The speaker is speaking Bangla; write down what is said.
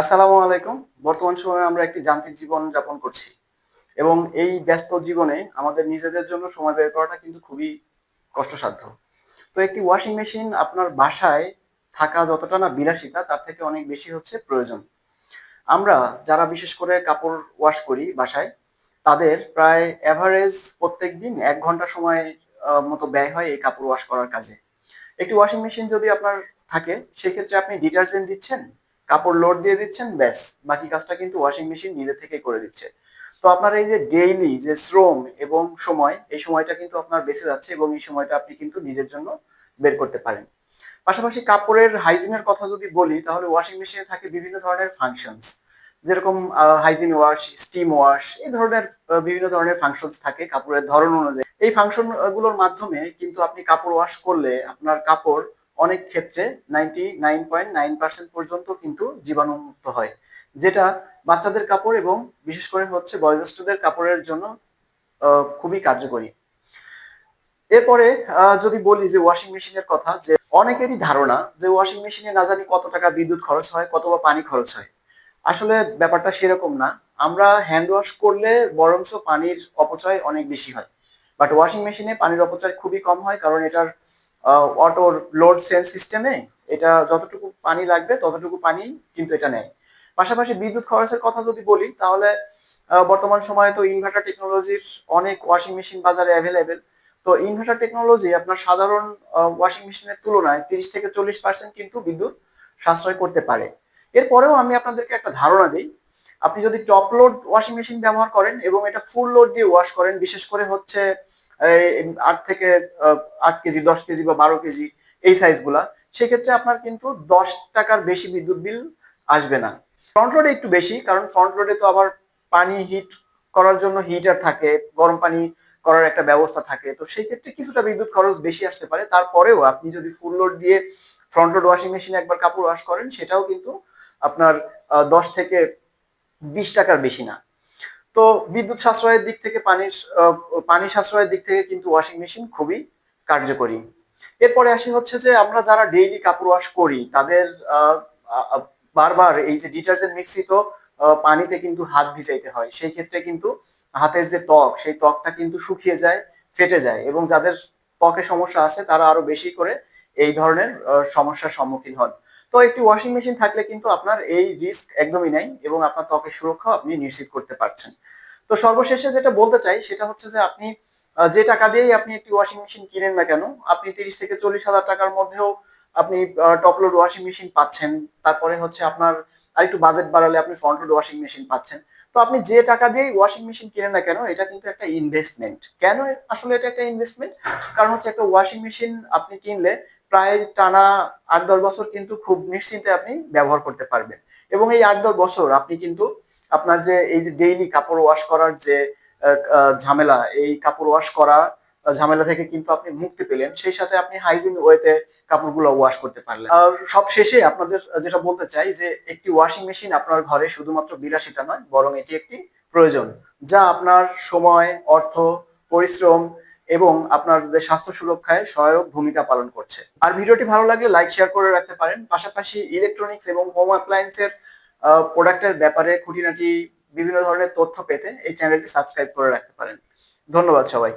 আসসালামু আলাইকুম। বর্তমান সময়ে আমরা একটি যান্ত্রিক জীবন যাপন করছি এবং এই ব্যস্ত জীবনে আমাদের নিজেদের জন্য সময় বের করাটা কিন্তু খুবই কষ্টসাধ্য। তো একটি ওয়াশিং মেশিন আপনার বাসায় থাকা যতটা না বিলাসিতা, তার থেকে অনেক বেশি হচ্ছে প্রয়োজন। আমরা যারা বিশেষ করে কাপড় ওয়াশ করি বাসায়, তাদের প্রায় অ্যাভারেজ প্রত্যেক দিন এক ঘণ্টা সময় মতো ব্যয় হয় এই কাপড় ওয়াশ করার কাজে। একটি ওয়াশিং মেশিন যদি আপনার থাকে, সেক্ষেত্রে আপনি ডিটারজেন্ট দিচ্ছেন? কাপড় লোড দিয়ে দিচ্ছেন, ব্যাস। বাকি কাজটা কিন্তু ওয়াশিং মেশিন নিজে থেকে করে দিচ্ছে। তো আপনার এই যে ডেইলি যে শ্রম এবং সময়, এই সময়টা কিন্তু আপনার বেঁচে যাচ্ছে এবং এই সময়টা আপনি কিন্তু নিজের জন্য বের করতে পারেন। পাশাপাশি কাপড়ের হাইজিনের কথা যদি বলি, তাহলে ওয়াশিং মেশিনে থাকে বিভিন্ন ধরনের ফাংশনস যেরকম হাইজিন ওয়াশ স্টিম ওয়াশ এই ধরনের বিভিন্ন ধরনের ফাংশনস থাকে কাপড়ের ধরন অনুযায়ী। এই ফাংশনগুলোর মাধ্যমে কিন্তু আপনি কাপড় ওয়াশ করলে আপনার কাপড় অনেক ক্ষেত্রে ninety nine point nine percent পর্যন্ত কিন্তু জীবাণুমুক্ত হয়, যেটা বাচ্চাদের কাপড় এবং বিশেষ করে হচ্ছে বয়োজ্যেষ্ঠদের কাপড়ের জন্য খুবই কার্যকরী। এরপরে যদি বলি যে ওয়াশিং মেশিনের কথা, যে অনেকেরই ধারণা যে ওয়াশিং মেশিনে না জানি কত টাকা বিদ্যুৎ খরচ হয়, কত বা পানি খরচ হয়। আসলে ব্যাপারটা সেরকম না। আমরা হ্যান্ড ওয়াশ করলে বরঞ্চ পানির অপচয় অনেক বেশি হয়। বাট ওয়াশিং মেশিনে পানির অপচয় খুবই কম হয়, কারণ এটার অটো লোড সেন্স সিস্টেমে এটা যতটুকু পানি লাগবে, ততটুকু পানি কিন্তু এটা নেয়। পাশাপাশি বিদ্যুৎ খরচের কথা যদি বলি, তাহলে বর্তমান সময়ে তো ইনভার্টার টেকনোলজির অনেক ওয়াশিং মেশিন বাজারে অ্যাভেলেবেল তো ইনভার্টার টেকনোলজি আপনার সাধারণ ওয়াশিং মেশিনের তুলনায় তিরিশ থেকে চল্লিশ পার্সেন্ট কিন্তু বিদ্যুৎ সাশ্রয় করতে পারে। এরপরেও আমি আপনাদেরকে একটা ধারণা দিই, আপনি যদি টপ লোড ওয়াশিং মেশিন ব্যবহার করেন এবং এটা ফুল লোড দিয়ে ওয়াশ করেন, বিশেষ করে হচ্ছে আট থেকে আট কেজি, দশ কেজি বা বারো কেজি এই সাইজগুলা সেক্ষেত্রে আপনার কিন্তু দশ টাকার বেশি বিদ্যুৎ বিল আসবে না। ফ্রন্ট লোডে একটু বেশি, কারণ ফ্রন্ট লোডে তো আবার পানি হিট করার জন্য হিটার থাকে, গরম পানি করার একটা ব্যবস্থা থাকে। তো সেই ক্ষেত্রে কিছুটা বিদ্যুৎ খরচ বেশি আসতে পারে। তারপরেও আপনি যদি ফুল লোড দিয়ে ফ্রন্ট লোড ওয়াশিং মেশিনে একবার কাপড় ওয়াশ করেন, সেটাও কিন্তু আপনার দশ থেকে বিশ টাকার বেশি না। তো বিদ্যুৎ সাশ্রয়ের দিক থেকে পানির পানি সাশ্রয়ের দিক থেকে কিন্তু ওয়াশিং মেশিন খুবই কার্যকরী। এরপরে আসি হচ্ছে যে আমরা যারা ডেইলি কাপড় ওয়াশ করি, তাদের বারবার এই যে ডিটারজেন্ট মিশ্রিত পানিতে কিন্তু হাত ভিজাইতে হয়। সেই ক্ষেত্রে কিন্তু হাতের যে ত্বক, সেই ত্বকটা কিন্তু শুকিয়ে যায়, ফেটে যায় এবং যাদের ত্বকে সমস্যা আছে তারা আরও বেশি করে এই ধরনের সমস্যার সম্মুখীন হন। তো একটি ওয়াশিং মেশিন থাকলে কিন্তু আপনার এই রিস্ক একদমই নাই এবং আপনার ত্বকের সুরক্ষা আপনি নিশ্চিত করতে পারছেন। তো সর্বশেষে যেটা বলতে চাই, সেটা হচ্ছে যে আপনি যে টাকা দিয়েই আপনি একটি ওয়াশিং মেশিন কিনেন না কেন, আপনি তিরিশ থেকে চল্লিশ হাজার টাকার মধ্যেও আপনি টপ লোড ওয়াশিং মেশিন পাচ্ছেন। তারপরে হচ্ছে আপনার আরেকটু বাজেট বাড়ালে আপনি ফ্রন্ট লোড ওয়াশিং মেশিন পাচ্ছেন। তো আপনি যে টাকা দিয়েই ওয়াশিং মেশিন কিনেন না কেন, এটা কিন্তু একটা ইনভেস্টমেন্ট কেন আসলে এটা একটা ইনভেস্টমেন্ট কারণ হচ্ছে একটা ওয়াশিং মেশিন আপনি কিনলে প্রায় টানা আট দশ বছর কিন্তু খুব নিশ্চিন্তে আপনি ব্যবহার করতে পারবেন। এবং এই আট দশ বছর আপনি কিন্তু আপনার যে, এই যে ডেইলি কাপড় ওয়াশ করার যে ঝামেলা, এই কাপড় ওয়াশ করা ঝামেলা থেকে কিন্তু আপনি মুক্তি পেলেন। সেই সাথে আপনি হাইজিন ওয়েতে কাপড়গুলো ওয়াশ করতে পারলেন। আর সব শেষে আপনাদের যেটা বলতে চাই যে, একটি ওয়াশিং মেশিন আপনার ঘরে শুধুমাত্র বিলাসিতা নয়, বরং এটি একটি প্রয়োজন, যা আপনার সময়, অর্থ, পরিশ্রম এবং আপনার যে স্বাস্থ্য সুরক্ষায় সহায়ক ভূমিকা পালন করছে। আর ভিডিওটি ভালো লাগলে লাইক, শেয়ার করে রাখতে পারেন। পাশাপাশি ইলেকট্রনিক্স এবং হোম অ্যাপ্লায়েন্সের প্রোডাক্টের ব্যাপারে খুঁটিনাটি বিভিন্ন ধরনের তথ্য পেতে এই চ্যানেলটি সাবস্ক্রাইব করে রাখতে পারেন। ধন্যবাদ সবাইকে।